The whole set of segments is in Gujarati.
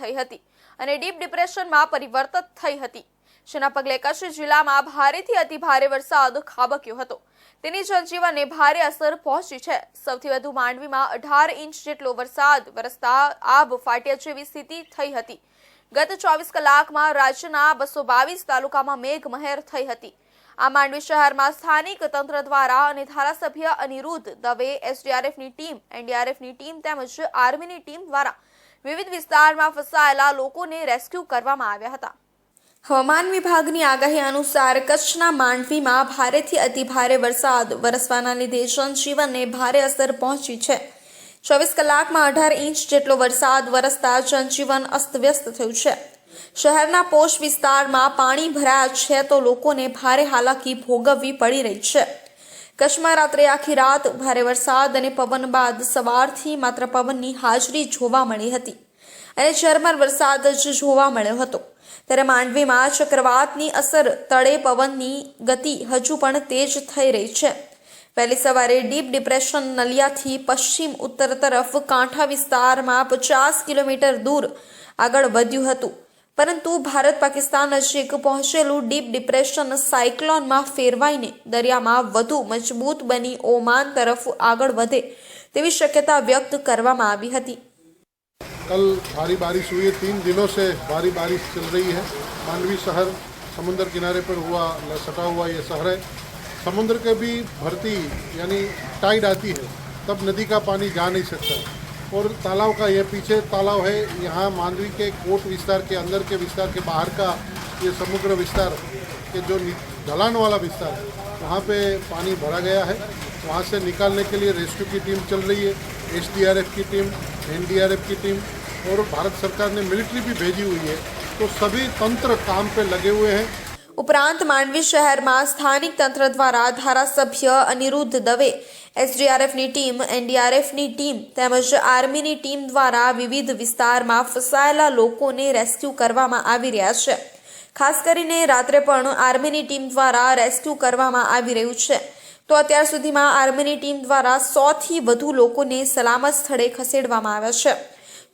થઈ હતી અને ડીપ ડિપ્રેશનમાં પરિવર્તિત થઈ હતી. જેના પગલે કચ્છ જિલ્લામાં ભારેથી અતિ ભારે વરસાદ ખાબક્યો હતો. તેની જનજીવનને ભારે અસર પહોંચી છે. સૌથી વધુ માંડવીમાં અઢાર ઇંચ જેટલો વરસાદ વરસતા આબ ફાટ્યા જેવી સ્થિતિ થઈ હતી. ગત ચોવીસ કલાકમાં રાજ્યના બસો બાવીસ તાલુકામાં મેઘમહેર થઈ હતી. આ માંડવી શહેરમાં સ્થાનિક તંત્ર દ્વારા અને ધારાસભ્ય અનિરુદ્ધ દવે એસડીઆરએફની ટીમ, એનડીઆરએફની ટીમ તેમજ આર્મીની ટીમ દ્વારા વિવિધ વિસ્તારમાં ફસાયેલા લોકોને રેસ્ક્યુ કરવામાં આવ્યા હતા. હવામાન વિભાગની આગાહી અનુસાર કચ્છના માંડવીમાં ભારેથી અતિ ભારે વરસાદ. વરસવાના લીધે જનજીવનને ભારે અસર પહોંચી છે. ચોવીસ કલાકમાં અઢાર ઇંચ જેટલો વરસાદ વરસતા જનજીવન અસ્તવ્યસ્ત થયું છે. શહેરના પોશ વિસ્તારમાં પાણી ભરાયા છે તો લોકોને ભારે હાલાકી ભોગવવી પડી રહી છે. કચ્છમાં રાત્રે આખી રાત ભારે વરસાદ અને પવન બાદ સવારથી માત્ર પવનની હાજરી જોવા મળી હતી અને ઝરમર વરસાદ જ જોવા મળ્યો હતો. ત્યારે માંડવીમાં ચક્રવાતની અસર તળે પવનની ગતિ હજુ પણ તેજ થઈ રહી છે. વહેલી સવારે ડીપ ડિપ્રેશન નલિયાથી પશ્ચિમ ઉત્તર તરફ કાંઠા વિસ્તારમાં પચાસ કિલોમીટર દૂર આગળ વધ્યું હતું. પરંતુ ભારત પાકિસ્તાન નજીક પહોંચેલું ડીપ ડિપ્રેશન સાયક્લોનમાં ફેરવાઈને દરિયામાં વધુ મજબૂત બની ઓમાન તરફ આગળ વધે તેવી શક્યતા વ્યક્ત કરવામાં આવી હતી कल भारी बारिश हुई है तीन दिनों से भारी बारिश चल रही है मांडवी शहर समुद्र किनारे पर हुआ सटा हुआ ये शहर है समुद्र के भी भरती यानी टाइड आती है तब नदी का पानी जा नहीं सकता और तालाब का ये पीछे तालाब है, यहाँ मांडवी के कोट विस्तार के अंदर के विस्तार के बाहर का ये समुद्र विस्तार के जो ढलान वाला विस्तार है वहाँ पे पानी भरा गया है। वहाँ से निकालने के लिए रेस्क्यू की टीम चल रही है, एसडीआरएफ की टीम, एनडीआरएफ की टीम और भारत सरकार ने मिलिट्री भी भेजी हुई है। तो सभी तंत्र काम पे लगे हुए हैं। ઉપરાંત માંડવી શહેરમાં સ્થાનિક તંત્ર દ્વારા ધારાસભ્ય અનિરુદ્ધ દવે, એસડીઆરએફની ટીમ, એનડીઆરએફની ટીમ તેમજ આર્મીની ટીમ દ્વારા વિવિધ વિસ્તારમાં ફસાયેલા લોકોને રેસ્ક્યુ કરવામાં આવી રહ્યા છે. ખાસ કરીને રાત્રે પણ આર્મીની ટીમ દ્વારા રેસ્ક્યુ કરવામાં આવી રહ્યું છે. તો અત્યાર સુધીમાં આર્મીની ટીમ દ્વારા સોથી વધુ લોકોને સલામત સ્થળે ખસેડવામાં આવ્યા છે.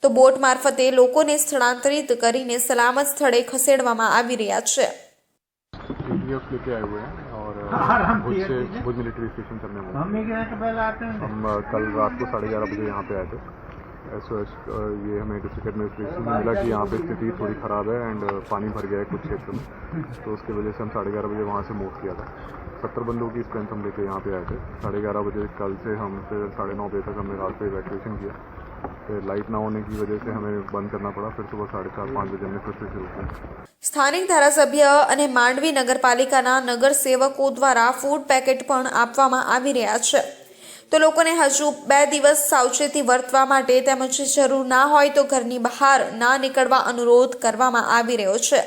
તો બોટ મારફતે લોકોને સ્થળાંતરિત કરીને સલામત સ્થળે ખસેડવામાં આવી રહ્યા છે. पीडीएफ लेके आए हुए हैं और भुज से भुज मिलिट्री स्टेशन करने में हम हैं कल रात को साढ़े ग्यारह बजे यहाँ पे आए थे एस ये हमें डिस्ट्रिक्ट एडमिनिस्ट्रेशन में मिला कि यहाँ पे स्थिति थोड़ी ख़राब है एंड पानी भर गया है कुछ क्षेत्र में तो उसकी वजह से हम साढ़े ग्यारह बजे वहाँ से मूव किया था सत्तर बंदों की स्ट्रेंथ हम लेके यहाँ पे आए थे साढ़े ग्यारह बजे कल से हम फिर साढ़े नौ बजे तक हमने रात पे इवैक्यूएशन किया लाइट ना होने की वजह से हमें बंद करना पड़ा फिर सुबह साढ़े चार पाँच बजे हमने फिर से शुरू किया સ્થાનિક ધારાસભ્ય અને માંડવી નગરપાલિકાના નગરસેવકો દ્વારા ફૂડ પેકેટ પણ આપવામાં આવી રહ્યા છે તો લોકોને હજુ બે દિવસ સાવચેતી વર્તવા માટે તેમજ જરૂર ના હોય તો ઘરની બહાર ના નીકળવા અનુરોધ કરવામાં આવી રહ્યો છે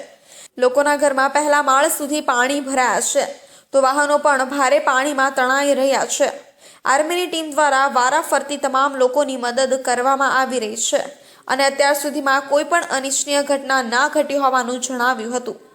લોકોના ઘરમાં પહેલા માળ સુધી પાણી ભરાયા છે તો વાહનો પણ ભારે પાણીમાં તણાઈ રહ્યા છે આર્મીની ટીમ દ્વારા વારાફરતી તમામ લોકોની મદદ કરવામાં આવી રહી છે. અને અત્યાર સુધીમાં કોઈ પણ અનિચ્છનીય ઘટના ના ઘટી હોવાનું જણાવ્યું હતું.